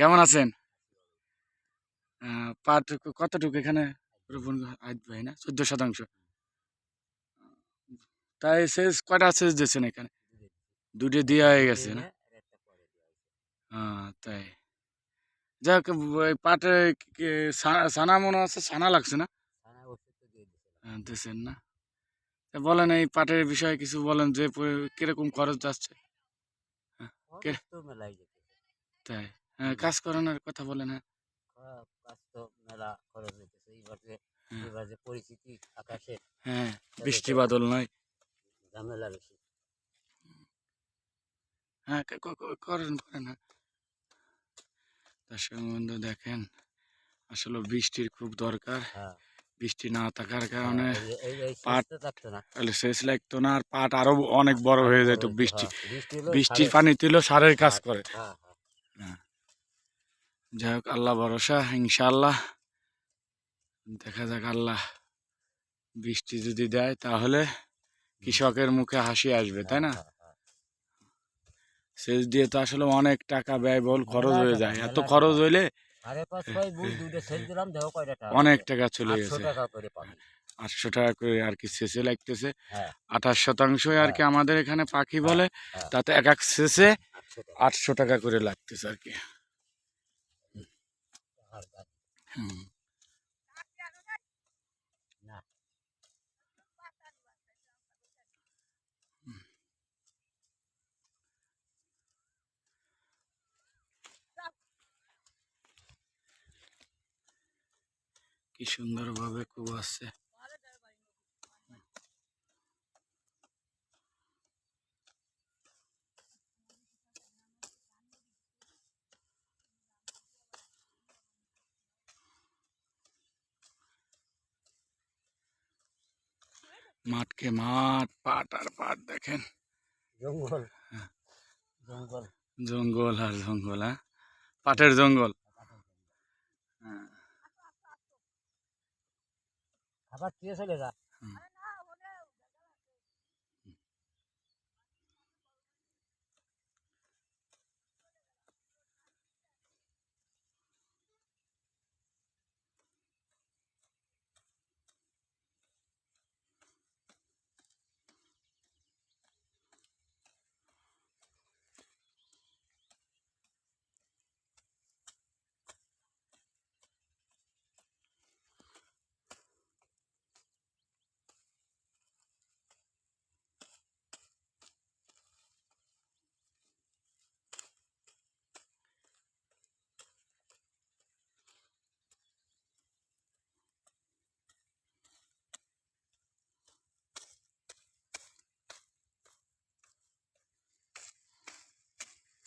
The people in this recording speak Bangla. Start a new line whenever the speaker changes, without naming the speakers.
কেমন আছেন? পাট কতটুকু এখানে? রোপণ আসবে না? চোদ্দ শতাংশ। তাই সেচ কয়টা সেচ দিয়েছেন এখানে? দুটো দেওয়া হয়ে গেছে না? হ্যাঁ তাই। যাক ওই পাটে সানা মনে হচ্ছে সানা লাগছে না? হ্যাঁ, দিয়েছেন না? তা বলেন এই পাটের বিষয়ে কিছু বলেন যে কীরকম খরচ যাচ্ছে? কে- তাই। হ্যাঁ কাজ করানোর কথা বলেন হ্যাঁ।
কাজ তো মেলা খরচ হইতেছে। এবার যে
হ্যাঁ।
যে পরিস্থিতি আকাশে
হ্যাঁ বৃষ্টি বাদল নয়।
ঝামেলা বেশি।
হ্যাঁ করেন করেন হ্যাঁ। দর্শক বন্ধু দেখেন আসলে বৃষ্টির খুব দরকার।
হ্যাঁ।
বৃষ্টি না থাকার কারণে পাট-
না।
শেষ লাগতো না আর পাট আরও অনেক বড় হয়ে যেত
হ্যাঁ,
বৃষ্টি
বৃষ্টি
বৃষ্টির পানি তুলো সারের কাজ
হ্যাঁ,
করে।
হ্যাঁ, হ্যাঁ।
যাই হোক আল্লাহ ভরসা, ইনশাআল্লাহ দেখা যাক আল্লাহ বৃষ্টি যদি দেয়, তাহলে কৃষকের মুখে হাসি আসবে, তাই না। সেচ দিয়ে তো আসলে অনেক টাকা ব্যয়বহুল খরচ হয়ে যায় এত খরচ। হইলে অনেক টাকা চলে গেছে আটশো টাকা করে আর কি সেচে লাগতেছে আঠাশ শতাংশই আর কি আমাদের এখানে পাখি বলে। তাতে এক এক সেচে
আটশো টাকা
করে লাগতেছে আর কি কি সুন্দর ভাবে মাঠকে মাঠ পাট আর পাট দেখেন।
জঙ্গল।
হ্যাঁ।
জঙ্গল।
জঙ্গল আর জঙ্গল হ্যাঁ। পাটের জঙ্গল। হ্যাঁ।
আবার কে চলে যা